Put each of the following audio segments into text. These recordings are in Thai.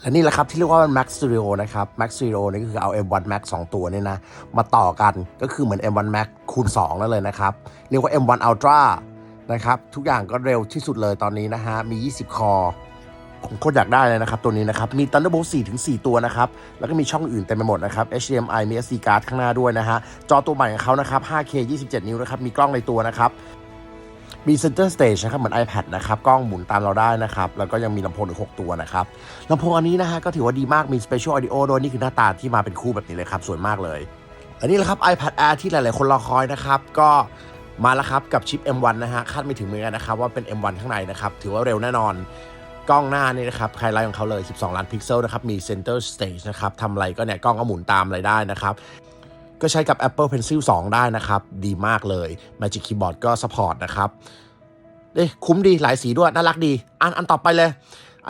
และนี่แหละครับที่เรียกว่ามัน Max Studio นะครับ Max Studio นี่ก็คือเอา M1 Max 2 ตัวเนี่ยนะ มาต่อกันก็คือเหมือน M1 Max คูณ2นั่นเลยนะครับ เรียกว่า M1 Ultra นะครับ ทุกอย่างก็เร็วที่สุดเลยตอนนี้นะฮะ มี 20 คอผมโคตรอยากได้เลยนะครับตัวนี้นะครับ มี Thunderbolt 4ถึง 4 ตัวนะครับ แล้วก็มีช่องอื่นเต็มไปหมดนะครับ HDMI มี SD card ข้างหน้าด้วยนะฮะ จอตัวใหม่ของเขานะครับ 5K 27 นิ้วนะครับ มีกล้องในตัวนะครับ มี Center Stage นะครับเหมือน iPad นะครับกล้องหมุนตามเราได้นะครับ แล้วก็ยังมีลำโพงถึง6ตัวนะครับลำโพงอันนี้นะฮะก็ถือว่าดีมากมี Special Audio ด้วยนี่คือหน้าตาที่มาเป็นคู่แบบนี้เลยครับสวยมากเลย อันนี้แหละครับ iPad Air ที่หลาย ๆ คนรอคอยนะครับก็มาแล้วครับกับชิป M1 นะฮะคาดไม่ถึงเหมือนกันนะครับว่าเป็น M1 ข้างในนะครับถือว่าเร็วแน่นอนกล้องหน้านี่นะครับไฮไลท์ของเขาเลย 12 ล้านพิกเซลนะครับมี Center Stage นะครับทำอะไรก็เนี่ยกล้องก็หมุนตามอะไรได้นะครับ ก็ใช้กับ Apple Pencil 2 ได้นะครับ ดีมากเลย Magic Keyboard ก็ support นะครับเอ๊คุ้มดีหลายสีด้วย น่ารักดี อันอันต่อไปเลย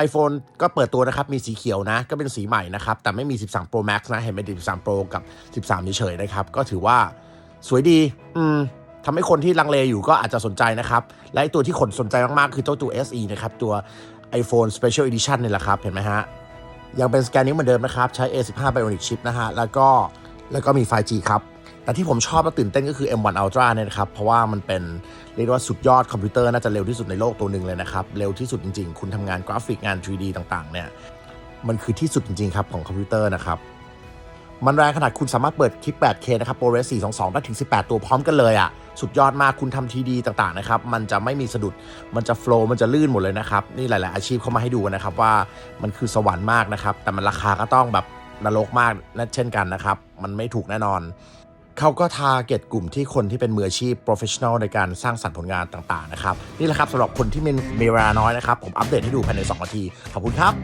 iPhone ก็เปิดตัวนะครับ มีสีเขียวนะ ก็เป็นสีใหม่นะครับ แต่ไม่มี 13 Pro Max นะ เห็นเป็น13 Pro กับ 13เฉยๆนะครับ ก็ถือว่าสวยดี อืมทำให้คนที่ลังเลอยู่ก็อาจจะสนใจนะครับ และตัวที่คนสนใจมากๆ คือเจ้าตัว SE นะครับ ตัว iPhone Special Edition นี่แหละครับ เห็นไหมฮะ ยังเป็นสแกนนิ้วเหมือนเดิมนะครับ ใช้ A15 Bionic Chip นะฮะ แล้วก็ แล้วก็มี 5G ครับ แต่ที่ผมชอบและตื่นเต้นก็คือ M1 Ultra เนี่ยนะครับ เพราะว่ามันเป็นเรียกว่าสุดยอดคอมพิวเตอร์น่าจะเร็วที่สุดในโลกตัวหนึ่งเลยนะครับ เร็วที่สุดจริงๆ คุณทำงานกราฟิกงาน 3D ต่างๆ เนี่ย มันคือที่สุดจริงๆ ครับของคอมพิวเตอร์นะครับ มันแรงขนาดคุณสามารถเปิดคลิป 8K นะครับ ProRes 422 ได้ถึง 18 ตัวพร้อมกันเลยอะ่ะ สุดยอดมาก คุณทำทีดีต่างๆ นะครับ มันจะไม่มีสะดุด มันจะโฟล์มันจะลื่นหมดเลยนะครับ นี่หลาย ๆ อาชีพเข้ามาให้ดูนะครับว่ามันคือสวรรค์มากนะครับ แต่มันราคาก็ต้องแบบ นรกมากนั่นเช่นกันนะครับ มันไม่ถูกแน่นอน เขาก็ทาร์เก็ตกลุ่มที่คนที่เป็นมืออาชีพ professional ในการสร้างสรรค์ผลงานต่างๆนะครับ นี่แหละครับสำหรับคนที่มีมีเวลาน้อยนะครับ ผมอัปเดตให้ดูภายใน 2 นาที ขอบคุณครับ